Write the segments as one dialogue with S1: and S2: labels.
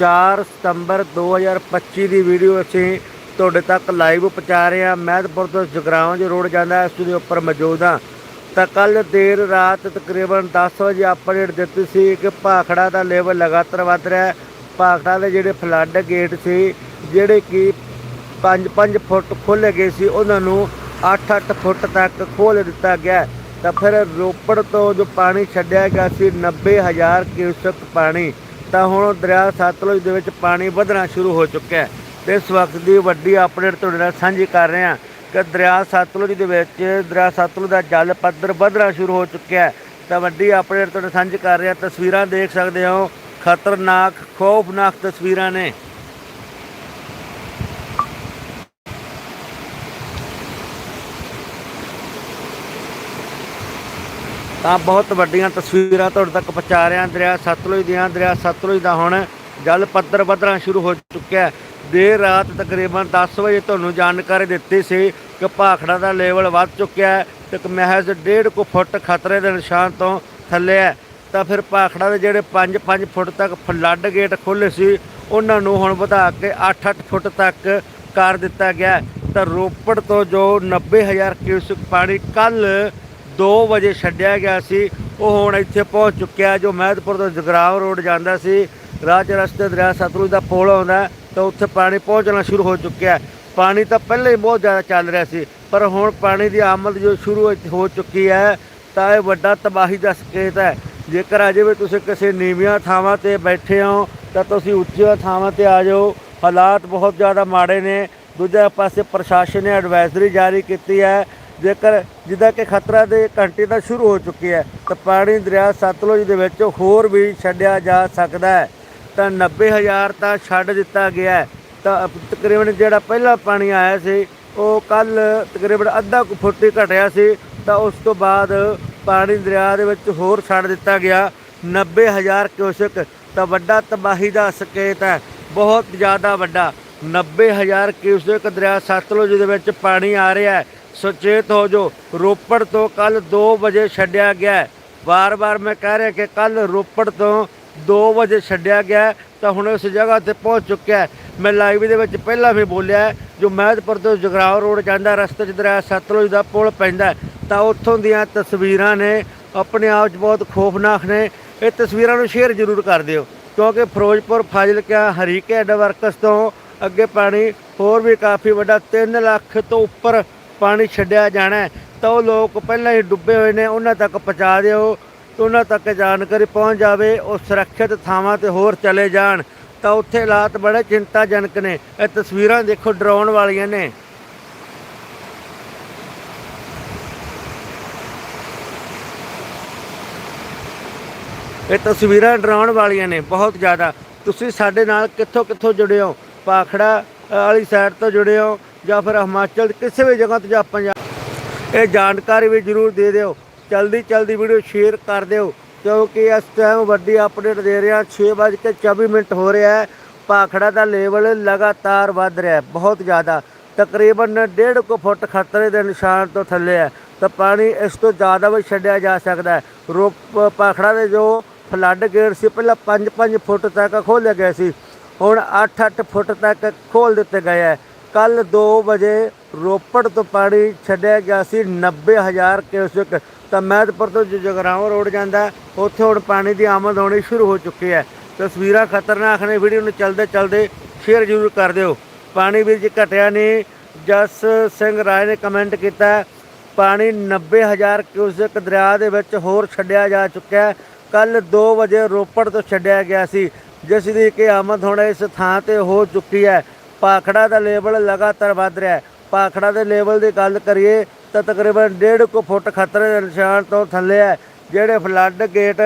S1: 4 ਸਤੰਬਰ 2025 ਦੀ video ਅਸੀਂ ਤੁਹਾਡੇ ਤੱਕ ਲਾਈਵ ਪਹੁੰਚਾ ਰਹੇ ਹਾਂ। ਮਹਿਦਪੁਰ ਤੋਂ ਜਗਰਾਵਾਂ ਰੋਡ ਜਾਂਦਾ ਇਸ ਦੇ ਉੱਪਰ ਮੌਜੂਦ ਹਾਂ। ਤਾਂ ਕੱਲ ਦੇਰ ਰਾਤ ਤਕਰੀਬਨ 10 ਵਜੇ ਅਪਡੇਟ ਦਿੱਤੀ ਸੀ ਕਿ ਭਾਖੜਾ ਦਾ ਲੈਵਲ ਲਗਾਤਾਰ ਵੱਧ ਰਿਹਾ ਹੈ। ਭਾਖੜਾ ਦੇ ਜਿਹੜੇ ਫਲੱਡ ਗੇਟ ਸੀ, ਜਿਹੜੇ ਕਿ 5-5 ਫੁੱਟ ਖੋਲ੍ਹੇ ਗਏ ਸੀ, ਉਹਨਾਂ ਨੂੰ 8-8 ਫੁੱਟ ਤੱਕ ਖੋਲ੍ਹ ਦਿੱਤਾ ਗਿਆ ਤਾਂ ਫਿਰ ਰੋਪੜ ਤੋਂ ਜੋ ਪਾਣੀ ਛੱਡਿਆ ਗਿਆ ਸੀ 90000 ਕਿਊਸਕ ਪਾਣੀ। ਤਾਂ ਹੁਣ ਦਰਿਆ ਸਤਲੁਜ ਦੇ ਵਿੱਚ ਪਾਣੀ ਵਧਣਾ ਸ਼ੁਰੂ ਹੋ ਚੁੱਕਿਆ ਹੈ। ਤੇ ਇਸ ਵਕਤ ਦੀ ਵੱਡੀ ਅਪਡੇਟ ਤੁਹਾਡੇ ਨਾਲ ਸਾਂਝੀ ਕਰ ਰਹੇ ਹਾਂ ਕਿ ਦਰਿਆ ਸਤਲੁਜ ਦੇ ਵਿੱਚ, ਦਰਿਆ ਸਤਲੁਜ ਦਾ ਜਲ ਪੱਧਰ ਵਧਣਾ ਸ਼ੁਰੂ ਹੋ ਚੁੱਕਿਆ ਹੈ। ਤਾਂ ਵੱਡੀ ਅਪਡੇਟ ਤੁਹਾਡੇ ਸਾਂਝੀ ਕਰ ਰਹੇ ਹਾਂ। ਤਸਵੀਰਾਂ ਦੇਖ ਸਕਦੇ ਹੋ। ਖਤਰਨਾਕ, ਖੌਫਨਾਕ ਤਸਵੀਰਾਂ ਨੇ। ਤਾਂ ਬਹੁਤ ਵੱਡੀਆਂ ਤਸਵੀਰਾਂ ਤੁਹਾਡੇ ਤੱਕ ਪਹੁੰਚਾ ਰਿਹਾ ਦਰਿਆ ਸਤਲੁਜ ਦੀਆਂ, ਦਰਿਆ ਸਤਲੁਜ ਦਾ ਹੁਣ ਜਲ ਪੱਧਰ ਵਧਣਾ ਸ਼ੁਰੂ ਹੋ ਚੁੱਕਿਆ ਹੈ। ਦੇਰ ਰਾਤ ਤਕਰੀਬਨ 10 ਵਜੇ ਤੁਹਾਨੂੰ ਜਾਣਕਾਰੀ ਦਿੱਤੀ ਸੀ ਕਿ ਭਾਖੜਾ ਦਾ ਲੈਵਲ ਵੱਧ ਚੁੱਕਿਆ ਹੈ ਤੇ ਮਹਿਜ਼ 1.5 ਕੁ ਫੁੱਟ ਖਤਰੇ ਦੇ ਨਿਸ਼ਾਨ ਤੋਂ ਥੱਲੇ ਹੈ। ਤਾਂ ਫਿਰ ਭਾਖੜਾ ਦੇ ਜਿਹੜੇ 5-5 ਫੁੱਟ ਤੱਕ ਫਲੱਡ ਗੇਟ ਖੁੱਲ੍ਹੇ ਸੀ, ਉਹਨਾਂ ਨੂੰ ਹੁਣ ਵਧਾ ਕੇ 8-8 ਫੁੱਟ ਤੱਕ ਕਰ ਦਿੱਤਾ ਗਿਆ ਤਾਂ ਰੋਪੜ ਤੋਂ ਜੋ 90000 ਕਿਊਸਕ ਪਾਣੀ ਕੱਲ 2 ਵਜੇ ਛੱਡਿਆ ਗਿਆ ਸੀ। ਉਹ ਹੁਣ ਇੱਥੇ ਪਹੁੰਚ ਚੁੱਕਿਆ, ਜੋ ਮਹਿਦਪੁਰ ਤੋਂ ਜਗਰਾਵ ਰੋਡ ਜਾਂਦਾ ਸੀ। ਰਾਜ ਰਸਤੇ ਦਰਿਆ ਸਤਲੁਜ ਦਾ ਪੁਲ ਆਉਂਦਾ ਤਾਂ ਉੱਥੇ ਪਾਣੀ ਪਹੁੰਚਣਾ ਸ਼ੁਰੂ ਹੋ ਚੁੱਕਿਆ ਪਾਣੀ ਤਾਂ ਪਹਿਲਾਂ ਹੀ ਬਹੁਤ ਜ਼ਿਆਦਾ ਚੱਲ ਰਿਹਾ ਸੀ, ਪਰ ਹੁਣ ਪਾਣੀ ਦੀ ਆਮਦ ਜੋ ਸ਼ੁਰੂ ਹੋ- ਹੋ ਚੁੱਕੀ ਹੈ, ਤਾਂ ਇਹ ਵੱਡਾ ਤਬਾਹੀ ਦਾ ਸੰਕੇਤ ਹੈ। ਜੇਕਰ ਅਜੇ ਵੀ ਤੁਸੀਂ ਕਿਸੇ ਨੀਵੀਆਂ ਥਾਵਾਂ ਤੇ ਬੈਠੇ ਹੋ, ਤਾਂ ਤੁਸੀਂ ਉੱਚੀਆਂ ਥਾਵਾਂ ਤੇ ਆ ਜਾਓ। ਹਾਲਾਤ ਬਹੁਤ ਜ਼ਿਆਦਾ ਮਾੜੇ ਨੇ। ਦੂਜੇ ਪਾਸੇ ਪ੍ਰਸ਼ਾਸਨ ਨੇ ਐਡਵਾਈਜ਼ਰੀ ਜਾਰੀ ਕੀਤੀ ਹੈ ਜੇਕਰ ਜਿੱਦਾਂ ਕਿ ਖਤਰਾ ਦੇ ਘੰਟੇ ਦਾ ਸ਼ੁਰੂ ਹੋ ਚੁੱਕੀ ਹੈ, ਤਾਂ ਪਾਣੀ ਦਰਿਆ ਸਤਲੁਜ ਦੇ ਵਿੱਚ ਹੋਰ ਵੀ ਛੱਡਿਆ ਜਾ ਸਕਦਾ ਹੈ। ਤਾਂ 90000 ਤਾਂ ਛੱਡ ਦਿੱਤਾ ਗਿਆ ਤਾਂ ਤਕਰੀਬਨ ਜਿਹੜਾ ਪਹਿਲਾ ਪਾਣੀ ਆਇਆ ਸੀ, ਉਹ ਕੱਲ ਤਕਰੀਬਨ ਅੱਧਾ ਕੁ ਫੁੱਟ ਹੀ ਘਟਿਆ ਸੀ। ਤਾਂ ਉਸ ਤੋਂ ਬਾਅਦ ਪਾਣੀ ਦਰਿਆ ਦੇ ਵਿੱਚ ਹੋਰ ਛੱਡ ਦਿੱਤਾ ਗਿਆ। 90000 ਕਿਊਸਕ ਤਾਂ ਵੱਡਾ ਤਬਾਹੀ ਦਾ ਸੰਕੇਤ ਹੈ, ਬਹੁਤ ਜ਼ਿਆਦਾ ਵੱਡਾ। 90000 ਕਿਊਸਕ ਦਰਿਆ ਸਤਲੁਜ ਦੇ ਵਿੱਚ ਪਾਣੀ ਆ ਰਿਹਾ ਹੈ। ਸੁਚੇਤ ਹੋ ਜੋ ਰੋਪੜ ਤੋਂ ਕੱਲ 2 ਵਜੇ ਛੱਡਿਆ ਗਿਆ ਵਾਰ-ਵਾਰ ਮੈਂ ਕਹਿ ਰਿਹਾ ਕਿ ਕੱਲ ਰੋਪੜ ਤੋਂ 2 ਵਜੇ ਛੱਡਿਆ ਗਿਆ ਤਾਂ ਹੁਣ ਉਸ ਜਗ੍ਹਾ ਤੇ ਪਹੁੰਚ ਚੁੱਕਿਆ ਮੈਂ ਲਾਈਵ ਦੇ ਵਿੱਚ ਪਹਿਲਾਂ ਵੀ ਬੋਲਿਆ ਜੋ ਮਹਿਦਪੁਰ ਤੋਂ ਜਗਰਾਓ ਰੋਡ ਜਾਂਦਾ, ਰਸਤੇ 'ਚ ਦਰਿਆ ਸਤਲੁਜ ਦਾ ਪੁਲ ਪੈਂਦਾ ਤਾਂ ਉੱਥੋਂ ਦੀਆਂ ਤਸਵੀਰਾਂ ਨੇ, ਆਪਣੇ ਆਪ 'ਚ ਬਹੁਤ ਖੌਫਨਾਕ ਨੇ। ਇਹ ਤਸਵੀਰਾਂ ਨੂੰ ਸ਼ੇਅਰ ਜ਼ਰੂਰ ਕਰ ਦਿਓ, ਕਿਉਂਕਿ ਫਿਰੋਜ਼ਪੁਰ, ਫਾਜ਼ਿਲਕਾ, ਹਰੀਕੇ, ਐਡ ਵਰਕਸ ਤੋਂ ਅੱਗੇ ਪਾਣੀ ਹੋਰ ਵੀ ਕਾਫੀ ਵੱਡਾ 3 ਲੱਖ ਤੋਂ ਉੱਪਰ ਪਾਣੀ ਛੱਡਿਆ ਜਾਣਾ ਤਾਂ ਉਹ ਲੋਕ ਪਹਿਲਾਂ ਹੀ ਡੁੱਬੇ ਹੋਏ ਨੇ, ਉਹਨਾਂ ਤੱਕ ਪਹੁੰਚਾ ਦਿਓ ਉਹਨਾਂ ਤੱਕ ਜਾਣਕਾਰੀ ਪਹੁੰਚ ਜਾਵੇ, ਉਹ ਸੁਰੱਖਿਅਤ ਥਾਵਾਂ ਤੇ ਹੋਰ ਚਲੇ ਜਾਣ। ਤਾਂ ਉੱਥੇ ਹਾਲਾਤ ਬੜੇ ਚਿੰਤਾਜਨਕ ਨੇ। ਇਹ ਤਸਵੀਰਾਂ ਦੇਖੋ, ਡਰਾਉਣ ਵਾਲੀਆਂ ਨੇ। ਇਹ ਤਸਵੀਰਾਂ ਡਰਾਉਣ ਵਾਲੀਆਂ ਨੇ, ਬਹੁਤ ਜ਼ਿਆਦਾ। ਤੁਸੀਂ ਸਾਡੇ ਨਾਲ ਕਿੱਥੋਂ ਕਿੱਥੋਂ ਜੁੜੇ ਹੋ? ਪਾਖੜਾ ਵਾਲੀ ਸਾਈਡ ਤੋਂ ਜੁੜੇ ਹੋ? ਜਾਂ ਫਿਰ ਹਿਮਾਚਲ ਕਿਸੇ ਵੀ ਜਗ੍ਹਾ 'ਤੇ ਜਾਂ ਪੰਜਾਬ ਇਹ ਜਾਣਕਾਰੀ ਵੀ ਜਰੂਰ ਦੇ ਦਿਓ। ਜਲਦੀ ਜਲਦੀ ਵੀਡੀਓ ਸ਼ੇਅਰ ਕਰ ਦਿਓ, ਕਿਉਂਕਿ ਇਸ ਟਾਈਮ ਵੱਡੀ ਅਪਡੇਟ ਦੇ ਰਿਹਾ। 6:24 ਮਿੰਟ ਹੋ ਰਿਹਾ ਹੈ। ਭਾਖੜਾ ਦਾ ਲੈਵਲ ਲਗਾਤਾਰ ਵੱਧ ਰਿਹਾ ਹੈ। ਬਹੁਤ ਜ਼ਿਆਦਾ। ਤਕਰੀਬਨ 1.5 ਕੁ ਫੁੱਟ ਖਤਰੇ ਦੇ ਨਿਸ਼ਾਨ ਤੋਂ ਥੱਲੇ ਹੈ। ਤਾਂ ਪਾਣੀ ਇਸ ਤੋਂ ਜ਼ਿਆਦਾ ਵੀ ਛੱਡਿਆ ਜਾ ਸਕਦਾ ਹੈ। ਰੋਪ, ਭਾਖੜਾ ਦੇ ਜੋ ਫਲੱਡ ਗੇਟ ਸੀ, ਪਹਿਲਾਂ 5-5 ਫੁੱਟ ਤੱਕ ਖੋਲ੍ਹੇ ਗਏ ਸੀ। ਹੁਣ 8-8 ਫੁੱਟ ਤੱਕ ਖੋਲ ਦਿੱਤੇ ਗਏ ਹੈ। ਕੱਲ 2 ਵਜੇ ਰੋਪੜ ਤੋਂ ਪਾਣੀ ਛੱਡਿਆ ਗਿਆ ਸੀ 90000 ਕਿਊਸਕ ਤਾਂ ਮਹਿਦਪੁਰ ਤੋਂ ਜੋ ਜਗਰਾਵਾਂ ਰੋਡ ਜਾਂਦਾ ਉੱਥੇ ਹੁਣ ਪਾਣੀ ਦੀ ਆਮਦ ਹੋਣੀ ਸ਼ੁਰੂ ਹੋ ਚੁੱਕੀ ਹੈ। ਤਸਵੀਰਾਂ ਖਤਰਨਾਕ ਨੇ ਵੀਡੀਓ ਨੂੰ ਚਲਦੇ ਚਲਦੇ ਸ਼ੇਅਰ ਜ਼ਰੂਰ ਕਰ ਦਿਓ। ਪਾਣੀ ਵੀਰ ਜੀ ਘਟਿਆ ਨਹੀਂ। ਜਸ ਸਿੰਘ ਰਾਏ ਨੇ ਕਮੈਂਟ ਕੀਤਾ ਹੈ, ਪਾਣੀ 90000 ਕਿਊਸਕ ਦਰਿਆ ਦੇ ਵਿੱਚ ਹੋਰ ਛੱਡਿਆ ਜਾ ਚੁੱਕਿਆ ਹੈ। ਕੱਲ 2 ਵਜੇ ਰੋਪੜ ਤੋਂ ਛੱਡਿਆ ਗਿਆ ਸੀ ਜਿਸ ਦੀ ਕਿ ਆਮਦ ਹੁਣ ਇਸ ਥਾਂ ਤੇ ਹੋ ਚੁੱਕੀ ਹੈ। ਪਾਖੜਾ ਦਾ ਲੈਵਲ ਲਗਾਤਾਰ ਵੱਧ ਰਿਹਾ ਹੈ। ਪਾਖੜਾ ਦੇ ਲੈਵਲ ਦੀ ਗੱਲ ਕਰੀਏ ਤਾਂ ਤਕਰੀਬਨ 1.5 ਕੁ ਫੁੱਟ ਖਤਰੇ ਦੇ ਨਿਸ਼ਾਨ ਤੋਂ ਥੱਲੇ ਹੈ, ਜਿਹੜੇ ਫਲੱਡ ਗੇਟ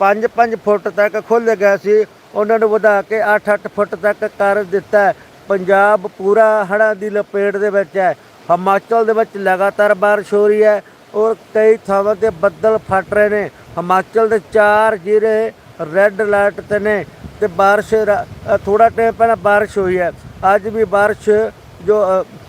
S1: 5-5 ਫੁੱਟ ਤੱਕ ਖੁੱਲ੍ਹ ਗਏ ਸੀ। ਉਹਨਾਂ ਨੂੰ ਵਧਾ ਕੇ 8-8 ਫੁੱਟ ਤੱਕ ਕਰ ਦਿੱਤਾ ਪੰਜਾਬ ਪੂਰਾ ਹੜ੍ਹਾਂ ਦੀ ਲਪੇਟ ਦੇ ਵਿੱਚ ਹੈ। ਹਿਮਾਚਲ ਦੇ ਵਿੱਚ ਲਗਾਤਾਰ ਬਾਰਿਸ਼ ਹੋ ਰਹੀ ਹੈ ਔਰ ਕਈ ਥਾਵਾਂ ਤੇ ਬੱਦਲ ਫਟ ਰਹੇ ਨੇ। ਹਿਮਾਚਲ ਦੇ ਚਾਰ ਜ਼ਿਲ੍ਹੇ ਰੈੱਡ ਅਲਰਟ ਤੇ ਨੇ ਤੇ ਬਾਰਿਸ਼ ਥੋੜਾ ਟਾਈਮ ਪਹਿਲਾਂ ਬਾਰਿਸ਼ ਹੋਈ ਹੈ। ਅੱਜ ਵੀ ਬਾਰਿਸ਼ ਜੋ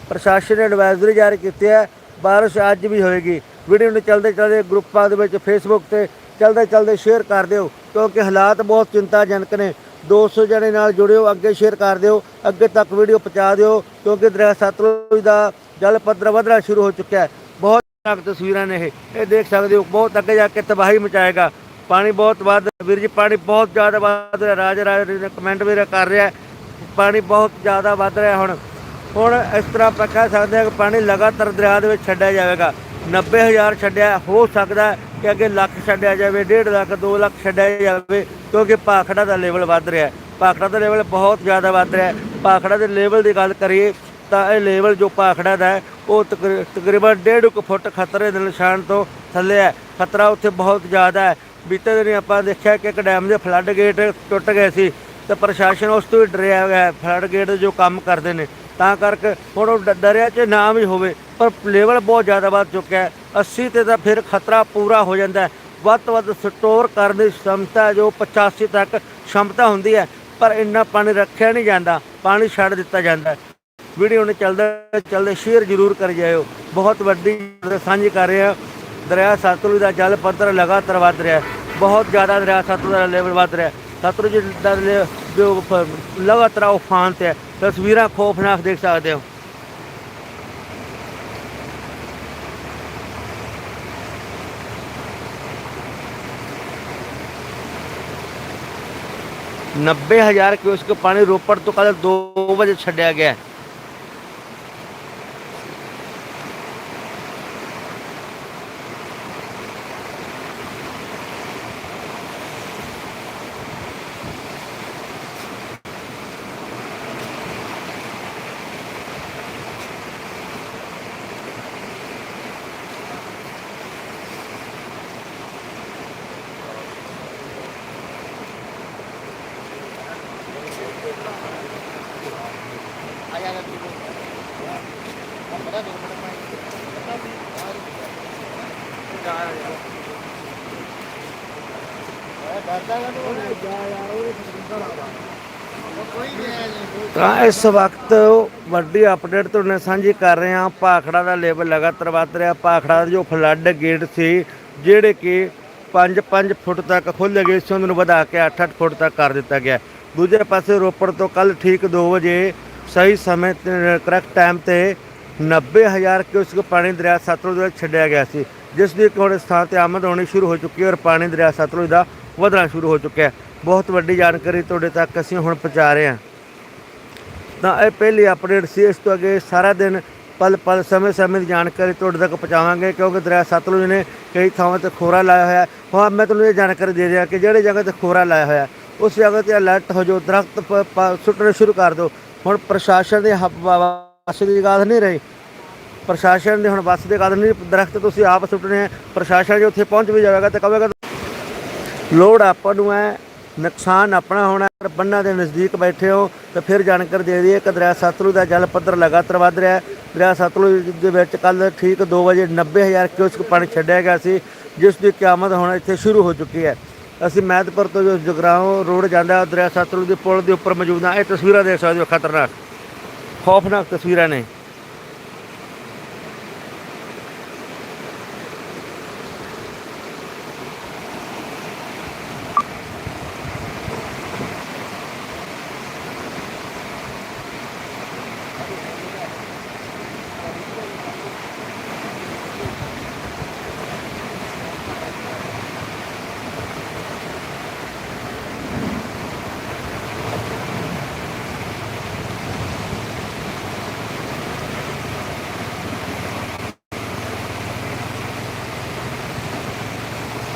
S1: ਪ੍ਰਸ਼ਾਸਨ ਨੇ ਐਡਵਾਈਜ਼ਰੀ ਜਾਰੀ ਕੀਤੀ ਹੈ, ਬਾਰਿਸ਼ ਅੱਜ ਵੀ ਹੋਏਗੀ। ਵੀਡੀਓ ਨੂੰ ਚਲਦੇ ਚਲਦੇ ਗਰੁੱਪਾਂ ਦੇ ਵਿੱਚ ਫੇਸਬੁੱਕ ਤੇ ਚਲਦੇ ਚਲਦੇ ਸ਼ੇਅਰ ਕਰ ਦਿਓ, ਕਿਉਂਕਿ ਹਾਲਾਤ ਬਹੁਤ ਚਿੰਤਾਜਨਕ ਨੇ। 200 ਜਣੇ ਨਾਲ ਜੁੜਿਓ, ਅੱਗੇ ਸ਼ੇਅਰ ਕਰ ਦਿਓ, ਅੱਗੇ ਤੱਕ ਵੀਡੀਓ ਪਹੁੰਚਾ ਦਿਓ, ਕਿਉਂਕਿ ਦਰਿਆ ਸਤਲੁਜ ਦਾ ਜਲ ਪੱਧਰ ਵਧਣਾ ਸ਼ੁਰੂ ਹੋ ਚੁੱਕਿਆ ਹੈ। ਬਹੁਤ ਤੱਕ ਤਸਵੀਰਾਂ ਨੇ ਇਹ। ਇਹ ਦੇਖ ਸਕਦੇ ਹੋ, ਬਹੁਤ ਅੱਗੇ ਜਾ ਕੇ ਤਬਾਹੀ ਮਚਾਏਗਾ। ਪਾਣੀ ਬਹੁਤ ਵੱਧ, ਵੀਰ ਜੀ, ਪਾਣੀ ਬਹੁਤ ਜ਼ਿਆਦਾ ਵੱਧ ਰਿਹਾ। ਰਾਜ ਰਾਜ ਕਮੈਂਟ ਵੀ ਕਰ ਰਿਹਾ ਪਾਣੀ ਬਹੁਤ ਜ਼ਿਆਦਾ ਵੱਧ ਰਿਹਾ ਹੁਣ। ਹੁਣ ਇਸ ਤਰ੍ਹਾਂ ਆਪਾਂ ਕਹਿ ਸਕਦੇ ਹਾਂ ਕਿ ਪਾਣੀ ਲਗਾਤਾਰ ਦਰਿਆ ਦੇ ਵਿੱਚ ਛੱਡਿਆ ਜਾਵੇਗਾ। 90000 ਛੱਡਿਆ ਹੋ ਸਕਦਾ ਕਿ ਅੱਗੇ ਲੱਖ ਛੱਡਿਆ ਜਾਵੇ 1.5 ਲੱਖ 2 ਲੱਖ ਛੱਡਿਆ ਜਾਵੇ, ਕਿਉਂਕਿ ਭਾਖੜਾ ਦਾ ਲੈਵਲ ਵੱਧ ਰਿਹਾ ਹੈ। ਭਾਖੜਾ ਦਾ ਲੈਵਲ ਬਹੁਤ ਜ਼ਿਆਦਾ ਵੱਧ ਰਿਹਾ ਹੈ। ਭਾਖੜਾ ਦੇ ਲੈਵਲ ਦੀ ਗੱਲ ਕਰੀਏ ਤਾਂ ਇਹ ਲੈਵਲ ਜੋ ਭਾਖੜਾ ਦਾ ਉਹ ਤਕਰ- ਤਕਰੀਬਨ 1.5 ਫੁੱਟ ਖਤਰੇ ਦੇ ਨਿਸ਼ਾਨ ਤੋਂ ਥੱਲੇ ਹੈ। ਖਤਰਾ ਉੱਥੇ ਬਹੁਤ ਜ਼ਿਆਦਾ ਹੈ। ਬੀਤੇ ਦਿਨ ਆਪਾਂ ਦੇਖਿਆ ਕਿ ਇੱਕ ਡੈਮ ਦੇ ਫਲੱਡ ਗੇਟ ਟੁੱਟ ਗਏ ਸੀ। ਤੇ ਪ੍ਰਸ਼ਾਸਨ ਉਸ ਤੋਂ ਹੀ ਡਰਿਆ ਹੋਇਆ ਹੈ ਫਲੱਡ ਗੇਟ ਜੋ ਕੰਮ ਕਰਦੇ ਨੇ। ਤਾਂ ਕਰਕੇ ਹੁਣ ਉਹ ਡਰਿਆ ਚ ਨਾ ਵੀ ਹੋਵੇ, ਪਰ ਲੇਵਲ ਬਹੁਤ ਜ਼ਿਆਦਾ ਵੱਧ ਚੁੱਕਿਆ ਹੈ। 80 ਤੇ ਤਾਂ ਫਿਰ ਖਤਰਾ ਪੂਰਾ ਹੋ ਜਾਂਦਾ ਹੈ। ਵੱਧ ਤੋਂ ਵੱਧ ਸਟੋਰ ਕਰਨ ਦੀ ਸ਼ਮਤਾ ਜੋ 85 ਤੱਕ ਸ਼ਮਤਾ ਹੁੰਦੀ ਹੈ, ਪਰ ਇੰਨਾ ਪਾਣੀ ਰੱਖਿਆ ਨਹੀਂ ਜਾਂਦਾ, ਪਾਣੀ ਛੱਡ ਦਿੱਤਾ ਜਾਂਦਾ ਹੈ। ਵੀਡੀਓ ਨੂੰ ਚੱਲਦੇ ਚੱਲਦੇ ਸ਼ੇਅਰ ਜ਼ਰੂਰ ਕਰ ਜਾਇਓ। ਬਹੁਤ ਵੱਡੀ ਖਬਰ ਸਾਂਝੀ ਕਰ ਰਿਹਾ ਦਰਿਆ ਸਤਲੁਜ ਦਾ ਜਲ ਪੱਧਰ ਲਗਾਤਾਰ ਵੱਧ ਰਿਹਾ ਹੈ। ਬਹੁਤ ਜ਼ਿਆਦਾ ਦਰਿਆ ਸਤਲੁਜ ਦਾ ਲੇਵਲ ਵੱਧ ਰਿਹਾ ਹੈ। ਸਤਲੁਜ ਦਾ ਲੈ- ਜੋ ਫ- ਲਗਾਤਾਰ ਉਫਾਨ ਤੇ ਹੈ ਤਸਵੀਰਾਂ ਖੌਫਨਾਕ ਦੇਖ ਸਕਦੇ ਹੋ ਨੱਬੇ ਹਜ਼ਾਰ ਕਿਊਸਕ ਪਾਣੀ ਰੋਪੜ ਤੋਂ ਕੱਲ 2 ਵਜੇ ਛੱਡਿਆ ਗਿਆ ਹੈ ਤਾਂ ਇਸ ਵਕਤ ਵੱਡੀ ਅਪਡੇਟ ਤੁਹਾਡੇ ਨਾਲ ਸਾਂਝੀ ਕਰ ਰਹੇ ਹਾਂ। ਭਾਖੜਾ ਦਾ ਲੈਵਲ ਲਗਾਤਾਰ ਵੱਧ ਰਿਹਾ। ਭਾਖੜਾ ਜੋ ਫਲੱਡ ਗੇਟ ਸੀ, ਜਿਹੜੇ ਕਿ 5-5 ਫੁੱਟ ਤੱਕ ਖੁੱਲ੍ਹ ਗਏ ਸੀ, ਉਹਨਾਂ ਨੂੰ ਵਧਾ ਕੇ 8-8 ਫੁੱਟ ਤੱਕ ਕਰ ਦਿੱਤਾ ਗਿਆ। ਦੂਜੇ ਪਾਸੇ ਰੋਪੜ ਤੋਂ ਕੱਲ ਠੀਕ 2 ਵਜੇ ਸਹੀ ਸਮੇਂ ਤੇ ਕਰੈਕਟ ਟਾਈਮ ਤੇ 90000 ਕਿਊਸਕ ਪਾਣੀ ਦਰਿਆ ਸਤਲੁਜ ਵਿੱਚ ਛੱਡਿਆ ਗਿਆ ਸੀ। ਜਿਸ ਦੀ ਇੱਕ ਹੁਣ ਸਥਾਨ ਤੇ ਆਮਦ ਹੋਣੀ ਸ਼ੁਰੂ ਹੋ ਚੁੱਕੀ ਹੈ ਔਰ ਪਾਣੀ ਦਰਿਆ ਸਤਲੁਜ ਦਾ ਵਧਣਾ ਸ਼ੁਰੂ ਹੋ ਚੁੱਕਿਆ ਹੈ। ਬਹੁਤ ਵੱਡੀ ਜਾਣਕਾਰੀ ਤੁਹਾਡੇ ਤੱਕ ਅਸੀਂ ਹੁਣ ਪਹੁੰਚਾ ਰਹੇ ਹਾਂ। ਤਾਂ ਇਹ ਪਹਿਲੀ ਅਪਡੇਟ ਸੀ, ਇਸ ਤੋਂ ਅੱਗੇ ਸਾਰਾ ਦਿਨ ਪਲ ਪਲ, ਸਮੇਂ ਸਮੇਂ ਦੀ ਜਾਣਕਾਰੀ ਤੁਹਾਡੇ ਤੱਕ ਪਹੁੰਚਾਵਾਂਗੇ, ਕਿਉਂਕਿ ਦਰਿਆ ਸਤਲੁਜ ਨੇ ਕਈ ਥਾਵਾਂ ਤੇ ਖੋਰਾ ਲਾਇਆ ਹੋਇਆ ਹੈ। ਹਾਂ, ਮੈਂ ਤੁਹਾਨੂੰ ਇਹ ਜਾਣਕਾਰੀ ਦੇ ਰਿਹਾ ਕਿ ਜਿਹੜੇ ਜਗ੍ਹਾ ਤੇ ਖੋਰਾ ਲਾਇਆ ਹੋਇਆ ਉਸ ਜਗ੍ਹਾ ਤੇ ਅਲਰਟ ਹੋ ਜਾਓ, ਦਰਖਤ ਪ- ਸੁੱਟਣੇ ਸ਼ੁਰੂ ਕਰ ਦਿਓ। ਹੁਣ ਪ੍ਰਸ਼ਾਸਨ ਦੇ ਹੱਬ ਵਾਸ ਦੀ ਗਾਦ ਨਹੀਂ ਰਹੀ। ਪ੍ਰਸ਼ਾਸਨ ਦੇ ਹੁਣ ਬੱਸ ਦੇ ਕਦਮ ਨਹੀਂ, ਦਰਖਤ ਤੁਸੀਂ ਆਪ ਸੁੱਟਣੇ ਆ। ਪ੍ਰਸ਼ਾਸਨ ਜੇ ਉੱਥੇ ਪਹੁੰਚ ਵੀ ਜਾਵੇਗਾ ਤਾਂ ਕਹੇਗਾ ਲੋੜ ਆਪਾਂ ਨੂੰ ਹੈ, ਨੁਕਸਾਨ ਆਪਣਾ ਹੋਣਾ ਪਰ ਬੰਨਾਂ ਦੇ ਨਜ਼ਦੀਕ ਬੈਠੇ ਹੋ ਤਾਂ ਫਿਰ ਜਾਣਕਾਰੀ ਦੇ ਦਈਏ ਕਿ ਦਰਿਆ ਸਤਲੁਜ ਦਾ ਜਲ ਪੱਧਰ ਲਗਾਤਾਰ ਵੱਧ ਰਿਹਾ ਹੈ। ਦਰਿਆ ਸਤਲੁਜ ਦੇ ਵਿੱਚ ਕੱਲ ਠੀਕ 2 ਵਜੇ 90000 ਕਿਊਸਕ ਪਾਣੀ ਛੱਡਿਆ ਗਿਆ ਸੀ, ਜਿਸ ਦੀ ਕਿਆਮਤ ਹੁਣ ਇੱਥੇ ਸ਼ੁਰੂ ਹੋ ਚੁੱਕੀ ਹੈ। ਅਸੀਂ ਮਹਿਤਪੁਰ ਤੋਂ ਜੋ ਜਗਰਾਓਂ ਰੋਡ ਜਾਂਦਾ ਦਰਿਆ ਸਤਲੁਜ ਦੇ ਪੁਲ ਦੇ ਉੱਪਰ ਮੌਜੂਦ ਹਾਂ। ਇਹ ਤਸਵੀਰਾਂ ਦੇਖ ਸਕਦੇ ਹੋ ਖਤਰਨਾਕ, ਖੌਫਨਾਕ ਤਸਵੀਰਾਂ ਨੇ।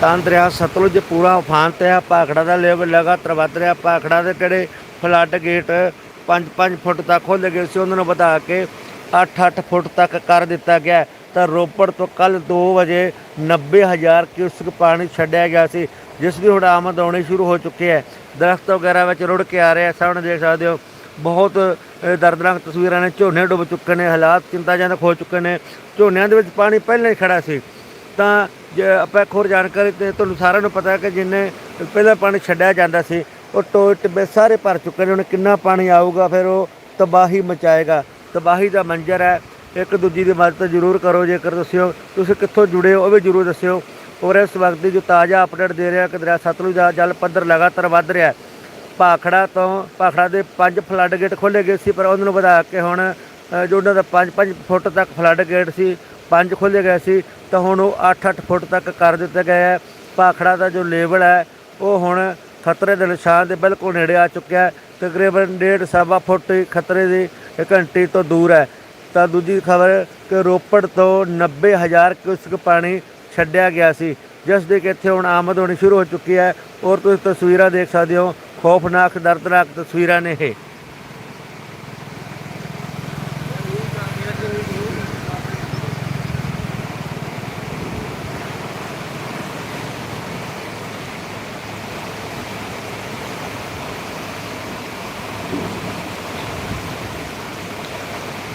S1: ਤਾਂ ਦਰਿਆ ਸਤਲੁਜ ਪੂਰਾ ਉਫਾਨ ਤੇ ਆ, ਭਾਖੜਾ ਦਾ ਲੈਵਲ ਲਗਾਤਾਰ ਵੱਧ ਰਿਹਾ। ਭਾਖੜਾ ਦੇ ਕਿਹੜੇ ਫਲੱਡ ਗੇਟ 5-5 ਫੁੱਟ ਤੱਕ ਖੋਲ੍ਹੇ ਗਏ ਸੀ, ਉਹਨਾਂ ਨੂੰ ਵਧਾ ਕੇ 8-8 ਫੁੱਟ ਤੱਕ ਕਰ ਦਿੱਤਾ ਗਿਆ। ਤਾਂ ਰੋਪੜ ਤੋਂ ਕੱਲ 2 ਵਜੇ 90000 ਕਿਊਸਕ ਪਾਣੀ ਛੱਡਿਆ ਗਿਆ ਸੀ, ਜਿਸ ਦੀ ਹੁਣ ਆਮਦ ਆਉਣੀ ਸ਼ੁਰੂ ਹੋ ਚੁੱਕੀ ਹੈ। ਦਰਖਤ ਵਗੈਰਾ ਵਿੱਚ ਰੁੜ ਕੇ ਆ ਰਿਹਾ ਸਾਹਮਣੇ ਦੇਖ ਸਕਦੇ ਹੋ, ਬਹੁਤ ਦਰਦਨਾਕ ਤਸਵੀਰਾਂ ਨੇ। ਝੋਨੇ ਡੁੱਬ ਚੁੱਕੇ ਨੇ, ਹਾਲਾਤ ਚਿੰਤਾਜਨਕ ਹੋ ਚੁੱਕੇ ਨੇ। ਝੋਨਿਆਂ ਦੇ ਵਿੱਚ ਪਾਣੀ ਪਹਿਲਾਂ ਹੀ ਖੜਾ ਸੀ। ਤਾਂ ਜੇ ਆਪਾਂ ਇੱਕ ਹੋਰ ਜਾਣਕਾਰੀ ਤੇ ਤੁਹਾਨੂੰ ਸਾਰਿਆਂ ਨੂੰ ਪਤਾ ਹੈ ਕਿ ਜਿੰਨੇ ਪਹਿਲਾਂ ਪਾਣੀ ਛੱਡਿਆ ਜਾਂਦਾ ਸੀ, ਉਹ ਟੋਏ ਟਿੱਬੇ ਸਾਰੇ ਭਰ ਚੁੱਕੇ ਨੇ, ਹੁਣ ਕਿੰਨਾ ਪਾਣੀ ਆਊਗਾ ਫਿਰ ਉਹ ਤਬਾਹੀ ਮਚਾਏਗਾ। ਤਬਾਹੀ ਦਾ ਮੰਜ਼ਰ ਹੈ, ਇੱਕ ਦੂਜੀ ਦੀ ਮਦਦ ਜ਼ਰੂਰ ਕਰੋ, ਜੇਕਰ ਦੱਸਿਓ ਤੁਸੀਂ ਕਿੱਥੋਂ ਜੁੜੇ ਹੋ, ਉਹ ਵੀ ਜ਼ਰੂਰ ਦੱਸਿਓ। ਔਰ ਇਸ ਵਕਤ ਦੀ ਜੋ ਤਾਜ਼ਾ ਅਪਡੇਟ ਦੇ ਰਿਹਾ ਕਿ ਦਰਿਆ ਸਤਲੁਜ ਦਾ ਜਲ ਪੱਧਰ ਲਗਾਤਾਰ ਵੱਧ ਰਿਹਾ ਭਾਖੜਾ ਤੋਂ, ਭਾਖੜਾ ਦੇ ਪੰਜ ਫਲੱਡ ਗੇਟ ਖੋਲ੍ਹੇ ਗਏ ਸੀ, ਪਰ ਉਹਨਾਂ ਨੂੰ ਵਧਾ ਕੇ ਹੁਣ ਜੋ ਉਹਨਾਂ ਦਾ 5-5 ਫੁੱਟ ਤੱਕ ਫਲੱਡ ਗੇਟ ਸੀ ਪੰਜ ਖੋਲ੍ਹੇ ਗਏ ਸੀ, ਤਾਂ ਹੁਣ ਉਹ 8-8 ਫੁੱਟ ਤੱਕ ਕਰ ਦਿੱਤੇ ਗਏ ਹੈ ਪਾਖੜਾ ਦਾ ਜੋ ਲੈਵਲ ਹੈ, ਉਹ ਹੁਣ ਖਤਰੇ ਦੇ ਨਿਸ਼ਾਨ ਦੇ ਬਿਲਕੁਲ ਨੇੜੇ ਆ ਚੁੱਕਿਆ ਹੈ। ਤਕਰੀਬਨ ਡੇਢ ਸਵਾ ਫੁੱਟ ਖਤਰੇ ਦੀ ਘੰਟੀ ਤੋਂ ਦੂਰ ਹੈ। ਤਾਂ ਦੂਜੀ ਖਬਰ ਕਿ ਰੋਪੜ ਤੋਂ 90000 ਕਿਊਸਕ ਪਾਣੀ ਛੱਡਿਆ ਗਿਆ ਸੀ, ਜਿਸ ਦੇ ਕਿ ਇੱਥੇ ਹੁਣ ਆਮਦ ਹੋਣੀ ਸ਼ੁਰੂ ਹੋ ਚੁੱਕੀ ਹੈ। ਔਰ ਤੁਸੀਂ ਤਸਵੀਰਾਂ ਦੇਖ ਸਕਦੇ ਹੋ, ਖੌਫਨਾਕ, ਦਰਦਨਾਕ ਤਸਵੀਰਾਂ ਨੇ ਇਹ।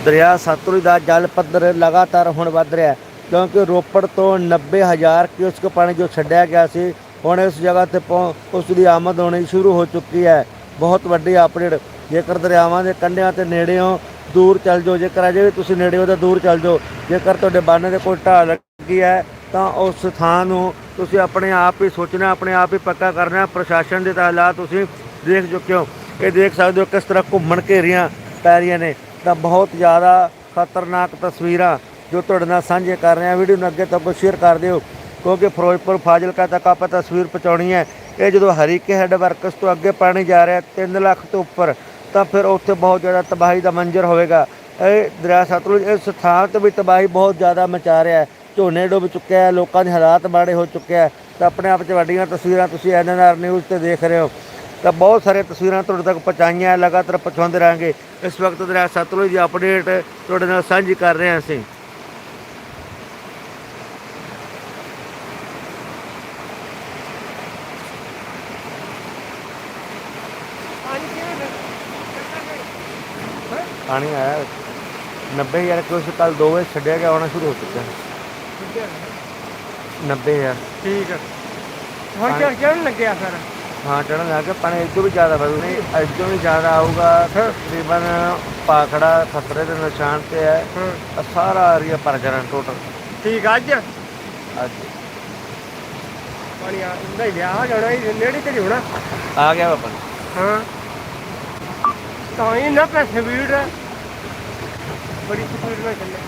S1: ਦਰਿਆ ਸਤਲੁਜ ਦਾ ਜਲ ਪੱਧਰ ਲਗਾਤਾਰ ਹੁਣ ਵੱਧ ਰਿਹਾ ਹੈ, ਕਿਉਂਕਿ ਰੋਪੜ ਤੋਂ 90000 ਕਿਊਸਕ ਪਾਣੀ ਜੋ ਛੱਡਿਆ ਗਿਆ ਸੀ, ਹੁਣ ਇਸ ਜਗ੍ਹਾ ਤੇ ਪਹੁੰ- ਉਸ ਦੀ ਆਮਦ ਹੋਣੀ ਸ਼ੁਰੂ ਹੋ ਚੁੱਕੀ ਹੈ। ਬਹੁਤ ਵੱਡੀ ਅਪਡੇਟ ਜੇਕਰ ਦਰਿਆਵਾਂ ਦੇ ਕੰਢਿਆਂ ਤੇ ਨੇੜਿਓਂ ਦੂਰ ਚੱਲ ਜਾਓ, ਜੇਕਰ ਅਜੇ ਵੀ ਤੁਸੀਂ ਨੇੜੇ ਹੋ ਤਾਂ ਦੂਰ ਚੱਲ ਜਾਓ, ਜੇਕਰ ਤੁਹਾਡੇ ਬਾਨੇ ਦੇ ਕੋਈ ਢਾਲ ਲੱਗੀ ਹੈ, ਤਾਂ ਉਸ ਥਾਂ ਨੂੰ ਤੁਸੀਂ ਆਪਣੇ ਆਪ ਹੀ ਸੋਚਣਾ, ਆਪਣੇ ਆਪ ਹੀ ਪੱਕਾ ਕਰਨਾ, ਪ੍ਰਸ਼ਾਸਨ ਦੇ ਤਾਂ ਹਾਲਾਤ ਤੁਸੀਂ ਦੇਖ ਚੁੱਕੇ ਹੋ। ਇਹ ਦੇਖ ਸਕਦੇ ਹੋ ਕਿਸ ਤਰ੍ਹਾਂ ਘੁੰਮਣ ਘੇਰੀਆਂ ਪੈ ਰਹੀਆਂ ਨੇ। ਤਾਂ ਬਹੁਤ ਜ਼ਿਆਦਾ ਖਤਰਨਾਕ ਤਸਵੀਰਾਂ ਜੋ ਤੁਹਾਡੇ ਨਾਲ ਸਾਂਝੇ ਕਰ ਰਹੇ ਹਾਂ। ਵੀਡੀਓ ਨੂੰ ਅੱਗੇ ਤੱਕ ਸ਼ੇਅਰ ਕਰ ਦਿਓ, ਕਿਉਂਕਿ ਫਿਰੋਜ਼ਪੁਰ ਫਾਜ਼ਿਲਕਾ ਤੱਕ ਆਪਾਂ ਤਸਵੀਰ ਪਹੁੰਚਾਉਣੀ ਹੈ। ਇਹ ਜਦੋਂ ਹਰੀਕੇ ਹੈਡ ਵਰਕਸ ਤੋਂ ਅੱਗੇ ਪਾਣੀ ਜਾ ਰਿਹਾ 3 ਲੱਖ ਤੋਂ ਉੱਪਰ, ਤਾਂ ਫਿਰ ਉੱਥੇ ਬਹੁਤ ਜ਼ਿਆਦਾ ਤਬਾਹੀ ਦਾ ਮੰਜ਼ਰ ਹੋਵੇਗਾ। ਇਹ ਦਰਿਆ ਸਤਲੁਜ, ਇਸ ਥਾਂ ਤੇ ਵੀ ਤਬਾਹੀ ਬਹੁਤ ਜ਼ਿਆਦਾ ਮਚਾ ਰਿਹਾ ਹੈ। ਝੋਨੇ ਡੁੱਬ ਚੁੱਕਿਆ ਹੈ, ਲੋਕਾਂ ਦੇ ਹਾਲਾਤ ਮਾੜੇ ਹੋ ਚੁੱਕੇ ਹੈ। ਤਾਂ ਆਪਣੇ ਆਪ 'ਚ ਵੱਡੀਆਂ ਤਸਵੀਰਾਂ ਤੁਸੀਂ ਐਨਐਨਆਰ ਨਿਊਜ਼ ਤੇ ਦੇਖ ਰਹੇ ਹੋ। ਤਾਂ ਬਹੁਤ ਸਾਰੇ ਤਸਵੀਰਾਂ ਤੁਹਾਡੇ ਤੱਕ ਪਹੁੰਚਾਈਆਂ ਲਗਾਤਾਰ ਪਹੁੰਚਾਉਂਦੇ ਰਹਾਂਗੇ। ਇਸ ਵਕਤ ਦਰਿਆ ਸਤਲੁਜ ਦੀ ਅਪਡੇਟ ਤੁਹਾਡੇ ਨਾਲ ਸਾਂਝੀ ਕਰ ਰਹੇ ਹਾਂ ਅਸੀਂ। ਪਾਣੀ ਆਇਆ 90000 ਕਿਉਂ ਕੱਲ 2 ਵਜੇ ਛੱਡਿਆ ਗਿਆ ਆਉਣਾ ਸ਼ੁਰੂ ਹੋ ਚੁੱਕਾ ਹੈ। 90000
S2: ਠੀਕ ਹੈ। ਹੁਣ ਚੜਨ ਲੱਗਿਆ ਫਿਰ?
S1: ਹਾਂ ਚੜਨ ਲੱਗ ਗਿਆ ਪਾਣੀ ਇਸ ਤੋਂ ਵੀ ਜ਼ਿਆਦਾ ਵਧੂ ਨਹੀਂ ਇਸ ਤੋਂ ਵੀ ਜ਼ਿਆਦਾ ਆਊਗਾ ਤਕਰੀਬਨ ਪਾਖੜਾ ਖਤਰੇ ਦੇ ਨਿਸ਼ਾਨ ਤੇ ਹੈ। ਆਹ ਸਾਰਾ ਏਰੀਆ ਭਰ ਜਾਣਾ ਟੋਟਲ
S2: ਠੀਕ ਅੱਜ?
S1: ਅੱਜ।
S2: ਪਾਣੀ ਆ ਨਹੀਂ ਲਿਆ ਆ ਜਾਣਾ ਇਹ ਨੇੜੇ ਤੇ ਨਹੀਂ ਹੋਣਾ।
S1: ਆ ਗਿਆ ਬਾਬਾ
S2: ਹਾਂ। ਤਾਂ ਇਹ ਨਾ ਪੈਸੇ ਵੀੜ ਬੜੀ ਸਪੀਡ ਨਾਲ ਚੱਲੇ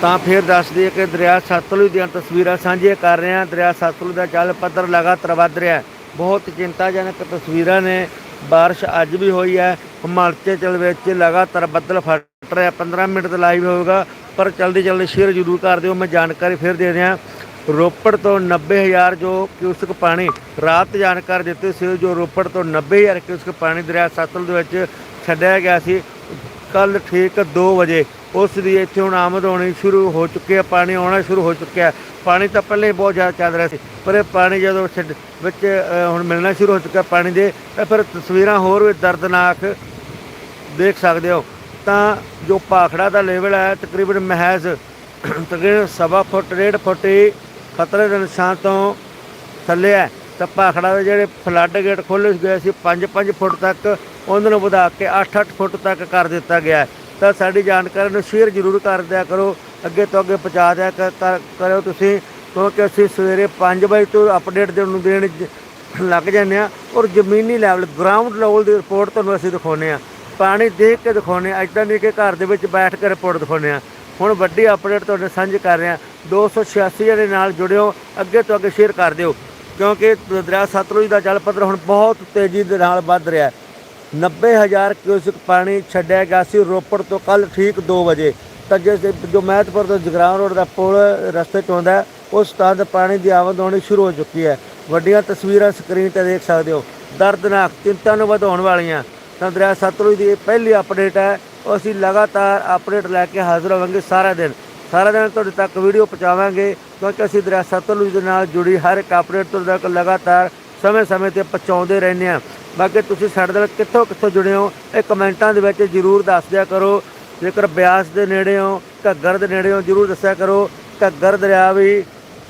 S1: ਤਾਂ ਫਿਰ ਦੱਸ ਦਈਏ ਕਿ ਦਰਿਆ ਸਤਲੁਜ ਦੀਆਂ ਤਸਵੀਰਾਂ ਸਾਂਝੀਆਂ ਕਰ ਰਹੇ ਹਾਂ। ਦਰਿਆ ਸਤਲੁਜ ਦਾ ਜਲ ਪੱਧਰ ਲਗਾਤਾਰ ਵੱਧ ਰਿਹਾ ਹੈ। ਬਹੁਤ ਚਿੰਤਾਜਨਕ ਤਸਵੀਰਾਂ ਨੇ। ਬਾਰਿਸ਼ ਅੱਜ ਵੀ ਹੋਈ ਹੈ। ਹਿਮਾਚਲ ਵਿੱਚ ਲਗਾਤਾਰ ਬੱਦਲ ਫਟ ਰਿਹਾ 15 ਮਿੰਟ ਦਾ ਲਾਈਵ ਹੋਊਗਾ ਪਰ ਜਲਦੀ ਜਲਦੀ ਸ਼ੇਅਰ ਜ਼ਰੂਰ ਕਰ ਦਿਓ। ਮੈਂ ਜਾਣਕਾਰੀ ਫਿਰ ਦੇ ਰਿਹਾ ਰੋਪੜ ਤੋਂ 90000 ਜੋ ਕਿਊਸਕ ਪਾਣੀ, ਰਾਤ ਜਾਣਕਾਰੀ ਦਿੱਤੀ ਸੀ, ਜੋ ਰੋਪੜ ਤੋਂ 90000 ਕਿਊਸਕ ਪਾਣੀ ਦਰਿਆ ਸਤਲੁਜ ਦੇ ਵਿੱਚ ਛੱਡਿਆ ਗਿਆ ਸੀ। ਕੱਲ ਠੀਕ 2 ਵਜੇ ਉਸ ਦੀ ਇੱਥੇ ਹੁਣ ਆਮਦ ਹੋਣੀ ਸ਼ੁਰੂ ਹੋ ਚੁੱਕੀ ਹੈ, ਪਾਣੀ ਆਉਣਾ ਸ਼ੁਰੂ ਹੋ ਚੁੱਕਿਆ ਪਾਣੀ ਤਾਂ ਪਹਿਲੇ ਹੀ ਬਹੁਤ ਜ਼ਿਆਦਾ ਚੱਲ ਰਿਹਾ ਸੀ, ਪਰ ਇਹ ਪਾਣੀ ਜਦੋਂ ਛੱਡ- ਵਿੱਚ ਹੁਣ ਮਿਲਣਾ ਸ਼ੁਰੂ ਹੋ ਚੁੱਕਾ ਪਾਣੀ ਦੇ, ਤਾਂ ਫਿਰ ਤਸਵੀਰਾਂ ਹੋਰ ਵੀ ਦਰਦਨਾਕ ਦੇਖ ਸਕਦੇ ਹੋ। ਤਾਂ ਜੋ ਪਾਖੜਾ ਦਾ ਲੈਵਲ ਹੈ, ਤਕਰੀਬਨ ਮਹਿਜ਼ ਤਕਰੀਬਨ ਸਵਾ ਫੁੱਟ, ਡੇਢ ਫੁੱਟ ਹੀ ਖਤਰੇ ਦੇ ਨਿਸ਼ਾਨ ਤੋਂ ਥੱਲੇ ਹੈ। ਤਾਂ ਭਾਖੜਾ ਦੇ ਜਿਹੜੇ ਫਲੱਡ ਗੇਟ ਖੋਲ੍ਹੇ ਗਏ ਸੀ 5-5 ਫੁੱਟ ਤੱਕ, ਉਹਨਾਂ ਨੂੰ ਵਧਾ ਕੇ 8-8 ਫੁੱਟ ਤੱਕ ਕਰ ਦਿੱਤਾ ਗਿਆ ਤਾਂ ਸਾਡੀ ਜਾਣਕਾਰੀ ਨੂੰ ਸ਼ੇਅਰ ਜ਼ਰੂਰ ਕਰ ਦਿਆ ਕਰੋ। ਅੱਗੇ ਤੋਂ ਅੱਗੇ ਪਹੁੰਚਾ ਦਿਆ ਕਰ- ਕਰਿਓ ਤੁਸੀਂ। ਕਿਉਂਕਿ ਅਸੀਂ ਸਵੇਰੇ 5 ਵਜੇ ਤੋਂ ਅਪਡੇਟ ਦੇਣ ਨੂੰ ਦੇਣ ਲੱਗ ਜਾਂਦੇ ਆ ਔਰ ਜ਼ਮੀਨੀ ਲੈਵਲ ਗਰਾਊਂਡ ਲੈਵਲ ਦੀ ਰਿਪੋਰਟ ਤੁਹਾਨੂੰ ਅਸੀਂ ਦਿਖਾਉਂਦੇ ਆ ਪਾਣੀ ਦੇਖ ਕੇ ਦਿਖਾਉਂਦੇ ਆ ਇੱਦਾਂ ਨਹੀਂ ਕਿ ਘਰ ਦੇ ਵਿੱਚ ਬੈਠ ਕੇ ਰਿਪੋਰਟ ਦਿਖਾਉਂਦੇ ਆ ਹੁਣ ਵੱਡੀ ਅਪਡੇਟ ਤੁਹਾਡੇ ਸਾਂਝੀ ਕਰ ਰਹੇ ਹਾਂ। 286 ਜਣੇ ਨਾਲ ਜੁੜਿਓ। ਅੱਗੇ ਤੋਂ ਅੱਗੇ ਸ਼ੇਅਰ ਕਰ ਦਿਓ। ਕਿਉਂਕਿ ਦਰਿਆ ਸਤਲੁਜ ਦਾ ਜਲ ਪੱਧਰ ਹੁਣ ਬਹੁਤ ਤੇਜ਼ੀ ਦੇ ਨਾਲ ਵੱਧ ਰਿਹਾ ਹੈ। 90000 ਕਿਊਸਿਕ ਪਾਣੀ ਛੱਡਿਆ ਗਿਆ ਸੀ ਰੋਪੜ ਤੋਂ ਕੱਲ ਠੀਕ 2 ਵਜੇ। ਤਾਂ ਜਿਸ ਜੋ ਮਹਿਤਪੁਰ ਤੋਂ ਜਗਰਾਉਂ ਰੋਡ ਦਾ ਪੁਲ ਰਸਤੇ 'ਚ ਆਉਂਦਾ ਉਸ ਸਥਾਨ ਪਾਣੀ ਦੀ ਆਮਦ ਹੋਣੀ ਸ਼ੁਰੂ ਹੋ ਚੁੱਕੀ ਹੈ। ਵੱਡੀਆਂ ਤਸਵੀਰਾਂ ਸਕਰੀਨ ਤੇ ਦੇਖ ਸਕਦੇ ਹੋ। ਦਰਦਨਾਕ ਚਿੰਤਾ ਨੂੰ ਵਧਾਉਣ ਵਾਲੀਆਂ ਤਾਂ ਦਰਿਆ ਸਤਲੁਜ ਦੀ ਇਹ ਪਹਿਲੀ ਅਪਡੇਟ ਹੈ। ਉਹ ਅਸੀਂ ਲਗਾਤਾਰ ਅਪਡੇਟ ਲੈ ਕੇ ਹਾਜ਼ਰ ਹੋਵਾਂਗੇ ਸਾਰਾ ਦਿਨ। ਸਾਰਾ ਦਿਨ ਤੁਹਾਡੇ ਤੱਕ ਵੀਡੀਓ ਪਹੁੰਚਾਵਾਂਗੇ, ਕਿਉਂਕਿ ਅਸੀਂ ਦਰਿਆ ਸਤਲੁਜ ਦੇ ਨਾਲ ਜੁੜੀ ਹਰ ਇੱਕ ਅਪਡੇਟ ਤੁਹਾਡੇ ਤੱਕ ਲਗਾਤਾਰ ਸਮੇਂ-ਸਮੇਂ ਤੇ ਪਹੁੰਚਾਉਂਦੇ ਰਹਿੰਦੇ ਹਾਂ। ਬਾਕੀ ਤੁਸੀਂ ਸਾਡੇ ਨਾਲ ਕਿੱਥੋਂ ਕਿੱਥੋਂ ਜੁੜੇ ਹੋ, ਇਹ ਕਮੈਂਟਾਂ ਦੇ ਵਿੱਚ ਜਰੂਰ ਦੱਸ ਦਿਆ ਕਰੋ। ਜੇਕਰ ਬਿਆਸ ਦੇ ਨੇੜੇ ਹੋ, ਘੱਗਰ ਦੇ ਨੇੜੇ ਹੋ, ਜਰੂਰ ਦੱਸਿਆ ਕਰੋ। ਘੱਗਰ ਦਰਿਆ ਵੀ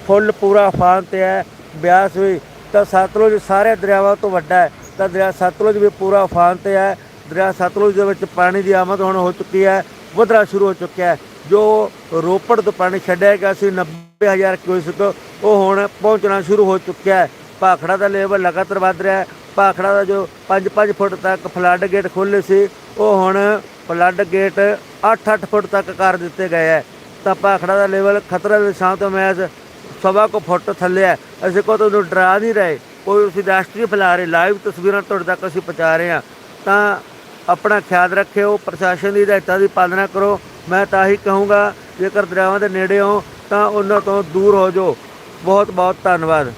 S1: ਫੁੱਲ ਪੂਰਾ ਫਾਨ ਤੇ ਹੈ, ਬਿਆਸ ਵੀ। ਤਾਂ ਸਤਲੁਜ ਸਾਰੇ ਦਰਿਆਵਾਂ ਤੋਂ ਵੱਡਾ ਹੈ। ਤਾਂ ਦਰਿਆ ਸਤਲੁਜ ਵੀ ਪੂਰਾ ਉਫਾਨ ਤੇ ਹੈ। ਦਰਿਆ ਸਤਲੁਜ ਦੇ ਵਿੱਚ ਪਾਣੀ ਦੀ ਆਮਦ ਹੁਣ ਹੋ ਚੁੱਕੀ ਹੈ, ਵਧਣਾ ਸ਼ੁਰੂ ਹੋ ਚੁੱਕਿਆ ਹੈ। ਜੋ ਰੋਪੜ ਤੋਂ ਪਾਣੀ ਛੱਡਿਆ ਗਿਆ ਸੀ 90000 ਕਿਊਸਕ, ਉਹ ਹੁਣ ਪਹੁੰਚਣਾ ਸ਼ੁਰੂ ਹੋ ਚੁੱਕਿਆ ਹੈ। ਭਾਖੜਾ ਦਾ ਲੈਵਲ ਲਗਾਤਾਰ ਵੱਧ ਰਿਹਾ ਹੈ। ਭਾਖੜਾ ਦਾ ਜੋ 5-5 ਫੁੱਟ ਤੱਕ ਫਲੱਡ ਗੇਟ ਖੋਲ੍ਹੇ ਸੀ, ਉਹ ਹੁਣ ਫਲੱਡ ਗੇਟ 8-8 ਫੁੱਟ ਤੱਕ ਕਰ ਦਿੱਤੇ ਗਏ ਹੈ। ਤਾਂ ਭਾਖੜਾ ਦਾ ਲੈਵਲ ਖਤਰੇ ਦੇ ਨਿਸ਼ਾਨ ਤੋਂ ਮੈਚ ਸਵਾ ਕੋ ਫੁੱਟ ਥੱਲੇ ਹੈ। ਅਸੀਂ ਕੋ ਤੁਹਾਨੂੰ ਡਰਾ ਨਹੀਂ ਰਹੇ। ਕੋਈ ਅਸੀਂ ਰਾਸ਼ਟਰੀ ਫੈਲਾ ਰਹੇ ਲਾਈਵ ਤਸਵੀਰਾਂ ਤੁਹਾਡੇ ਤੱਕ ਅਸੀਂ ਪਹੁੰਚਾ ਰਹੇ ਹਾਂ। ਤਾਂ ਆਪਣਾ ਖਿਆਲ ਰੱਖਿਓ, ਪ੍ਰਸ਼ਾਸਨ ਦੀ ਹਦਾਇਤਾਂ ਦੀ ਪਾਲਣਾ ਕਰੋ। ਮੈਂ ਤਾਂ ਹੀ ਕਹੂੰਗਾ, ਜੇਕਰ ਦਰਿਆਵਾਂ ਦੇ ਨੇੜੇ ਹੋ, ਤਾਂ ਉਹਨਾਂ ਤੋਂ ਦੂਰ ਹੋ ਜਾਓ। ਬਹੁਤ ਬਹੁਤ ਧੰਨਵਾਦ।